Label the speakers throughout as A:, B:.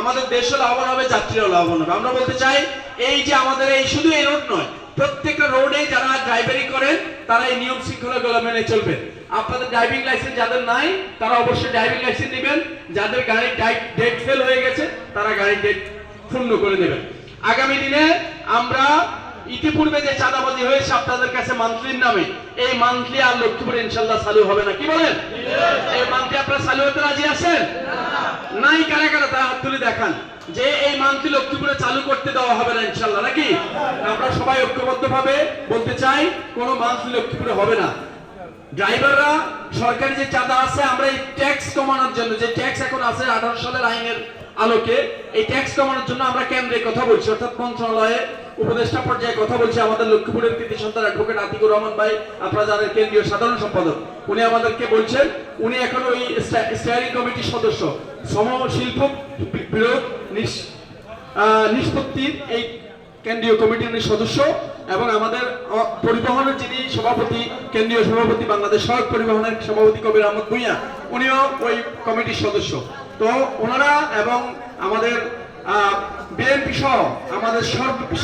A: আমাদের দেশও লাভবান হবে যাত্রীরাও লাভবান হবে। আমরা বলতে চাই এই যে আমাদের এই শুধু এই রোড নয় প্রত্যেকটা রোডে যারা ড্রাইভারি করেন তারা এই নিয়ম শৃঙ্খলাগুলো মেনে চলবেন। আপনাদের ড্রাইভিং লাইসেন্স যাদের নাই তারা অবশ্যই ড্রাইভিং লাইসেন্স নেবেন। যাদের গাড়ি ডেট ফেল হয়ে গেছে তারা গাড়ি ডেট পূর্ণ করে নেবেন। আগামী দিনে আমরা ইতিপূর্বে যে চাঁদাবাজি হয়েছে আপনাদের কাছে মান্থলির নামে এই মান্থলি আর লক্ষ্মীপুরে ইনশাল্লাহ চালু হবে না। কি বলেন? এই মান্থলি আপনারা চালু হতে রাজি আছেন? নাই কারা কারা তারা হাত তুলে দেখান যে এই মান্থলি লক্ষ্মীপুরে চালু করতে দেওয়া হবে না ইনশাল্লাহ, নাকি? আমরা সবাই ঐক্যবদ্ধ ভাবে বলতে চাই, কোনো মান্থলি লক্ষ্মীপুরে হবে না। ড্রাইভাররা, সরকারি যে চাঁদা আছে, আমরা এই ট্যাক্স কমানোর জন্য, যে ট্যাক্স এখন আছে, আঠারো সালের আইনের আলোকে, এই ট্যাক্স কমানোর জন্য আমরা কেন্দ্রে কথা বলছি। অর্থাৎ মন্ত্রণালয়ে উপদেষ্টা পর্যায়ে কথা বলছি আমাদের লক্ষ্মীপুরের কৃতি সন্তান অ্যাডভোকেট আতিকুর রহমান ভাই, আপনারা জানেন কেন্দ্রীয় সাধারণ সম্পাদক। উনি আমাদেরকে বলছেন, উনি এখন ওই স্টিয়ারিং কমিটির সদস্য। সম শিল্প বিরোধ নিষ্পত্তির এই কেন্দ্রীয় কমিটির সদস্য এবং আমাদের পরিবহনের যিনি সভাপতি, কেন্দ্রীয় সভাপতি বাংলাদেশ সড়ক পরিবহনের সভাপতি কবির আহমদ ভুঁইয়া, উনিও ওই কমিটির সদস্য। তো ওনারা এবং আমাদের বিএনপি সহ আমাদের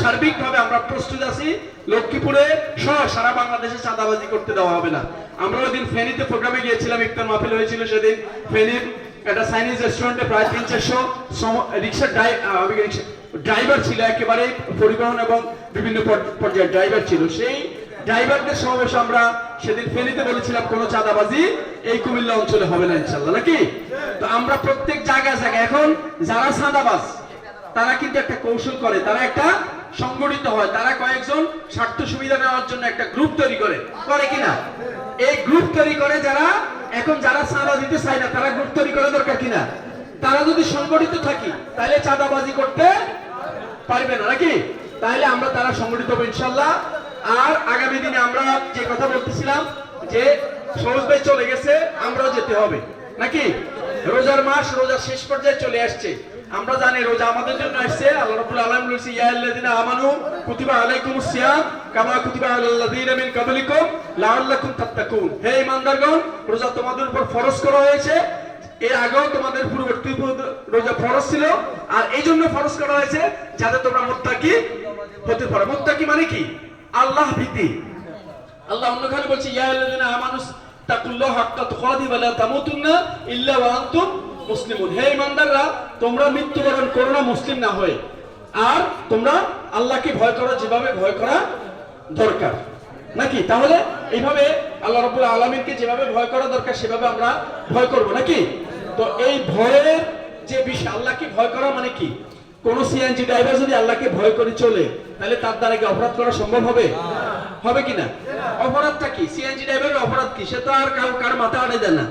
A: সার্বিকভাবে আমরা প্রস্তুত আছি। লক্ষ্মীপুরে সহ সারা বাংলাদেশে চাঁদাবাজি করতে দেওয়া হবে না। আমরা ওই দিন ফেনীতে প্রোগ্রামে গিয়েছিলাম, ইফতার মাহফিল হয়েছিল সেদিন। ফেনীর একটা চাইনিজ রেস্টুরেন্টে প্রায় তিন চারশো রিক্সার ড্রাইভার ছিল একেবারে পরিবহন এবং বিভিন্ন পর- পর্যায়ের ড্রাইভার ছিল সেই ড্রাইভারদের সমাবেশ আমরা সেদিন ফেনীতে বলেছিলাম, কোনো চাঁদাবাজি এই কুমিল্লা অঞ্চলে হবে না ইনশাল্লাহ নাকি? তো আমরা প্রত্যেক জায়গায় জায়গায়, এখন যারা চাঁদাবাজ, তারা কিন্তু একটা কৌশল করে, তারা একটা সংগঠিত হয়, তারা কয়েকজন স্বার্থ সুবিধা নেওয়ার জন্য একটা গ্রুপ তৈরি করে। করে কিনা এই গ্রুপ তৈরি করে যারা, এখন যারা চাঁদা দিতে চায় না, তারা গ্রুপ তৈরি করা দরকার কিনা তারা যদি সংগঠিত থাকি, তাহলে চাঁদাবাজি করতে পারবে না, নাকি? তাহলে আমরা তারা সংগঠিত হব, ইনশাল্লাহ। আর আগামী দিনে আমরা যে কথা বলতেছিলাম, যে সহজ ভাই চলে গেছে, আমরাও যেতে হবে, নাকি? রোজার মাস, রোজার শেষ পর্যায়ে চলে আসছে। আমরা জানি রোজা আমাদের জন্য আসছে। আল্লাহ রোজা তোমাদের উপর ফরজ করা হয়েছে। এর আগেও তোমাদের পূর্ববর্তী রোজা ফরজ ছিল, আর এই জন্য ফরজ করা হয়েছে যাতে তোমরা মুত্তাকি হতে পারো। মুত্তাকি মানে কি? আল্লাহ ভীতি। আল্লাহ অন্যখানে বলছে, ইয়া তাকুল্লাহ হাক্কা ইল্লা ওয়া আনতুম মুসলিমুন। হে ইমানদাররা, তোমরা মৃত্যুবরণ করো না, মুসলিম না হয়ে। আর তোমরা আল্লাহকে ভয় করো, যেভাবে ভয় করা দরকার। নাকি? তাহলে এইভাবে আল্লাহ রাব্বুল আলামিনকে যেভাবে ভয় করা দরকার, সেভাবে আমরা ভয় করব। নাকি? তো এই ভয়ের যে বিষয়, আল্লাহকে ভয় করা মানে কি? কোন সিএনজি ড্রাইভার যদি আল্লাহকে ভয় করে চলে, তাহলে তার দ্বারা কি অপরাধ করা সম্ভব হবে? হবে কিনা অপরাধটা কি? সিএনজি ড্রাইভারের অপরাধ কি? সে তো আর কারও কার মাথা আড়ে দেয় না।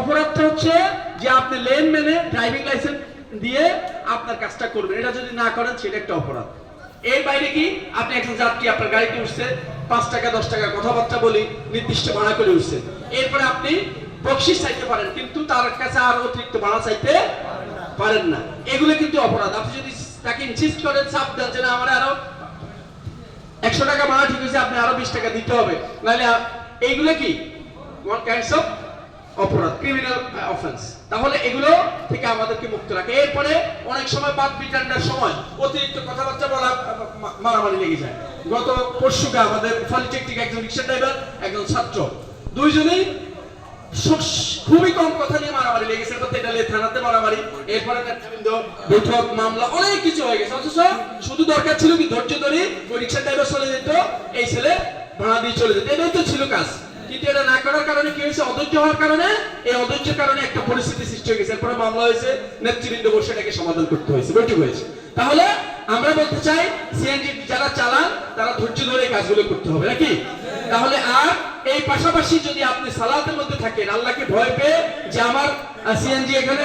A: অপরাধটা হচ্ছে যে আপনি লেন মেনে ড্রাইভিং লাইসেন্স দিয়ে আপনার কাজটা করবেন। এটা যদি না করেন, সেটা একটা অপরাধ। এর বাইরে কি? আপনি একজন যাত্রী, আপনার গাড়িতে উঠছে, পাঁচ টাকা, দশ টাকা কথাবার্তা বলি, নির্দিষ্ট ভাড়া করে উঠছে। এরপরে আপনি বকশিস চাইতে পারেন, কিন্তু তার কাছে আর অতিরিক্ত ভাড়া চাইতে পারেন না। এগুলো কিন্তু অপরাধ। আপনি যদি তাকে ইনসিস্ট করেন, চাপ দেন যে না, আমার আরও একশো টাকা ভাড়া ঠিক হয়েছে, আপনি আরও বিশ টাকা দিতে হবে। নাহলে এইগুলো কি? অপরাধ? ক্রিমিনাল অফেন্স তাহলে এগুলো থেকে আমাদেরকে মুক্ত রাখে। এরপরে অনেক সময় বাদ বিটান্ডার সময় অতিরিক্ত কথাবার্তা বলা, মারামারি লেগে যায়। গত পরশুকে আমাদের পলিটেকনিক একজন রিক্সা ড্রাইভার একজন ছাত্র। দুইজনেই খুবই কম কথা নিয়ে মারামারি লেগেছে থানাতে মারামারি। এরপরে বৈঠক, মামলা, অনেক কিছু হয়ে গেছে। অথচ শুধু দরকার ছিল কি ধৈর্য ধরে ওই ড্রাইভার চলে যেত, এই ছেলে ভাড়া দিয়ে চলে যেত। এটাই তো ছিল কাজ। কিন্তু এটা না করার কারণে কি হয়েছে? অধৈর্য হওয়ার কারণে এই অধৈর্যের কারণে একটা পরিস্থিতি সৃষ্টি হয়ে গেছে। এরপরে মামলা হয়েছে, নেতৃবৃন্দ বসে এটাকে সমাধান করতে হয়েছে। বৈঠক হয়েছে। তাহলে আমরা বলতে চাই, সিএনজি যারা চালান, তারা ধৈর্য ধরে কাজগুলো করতে হবে, নাকি? তাহলে আর এই পাশাপাশি যদি আপনি সালাতের মধ্যে থাকেন, আল্লাহকে ভয় পেয়ে যে আমার সিএনজি এখানে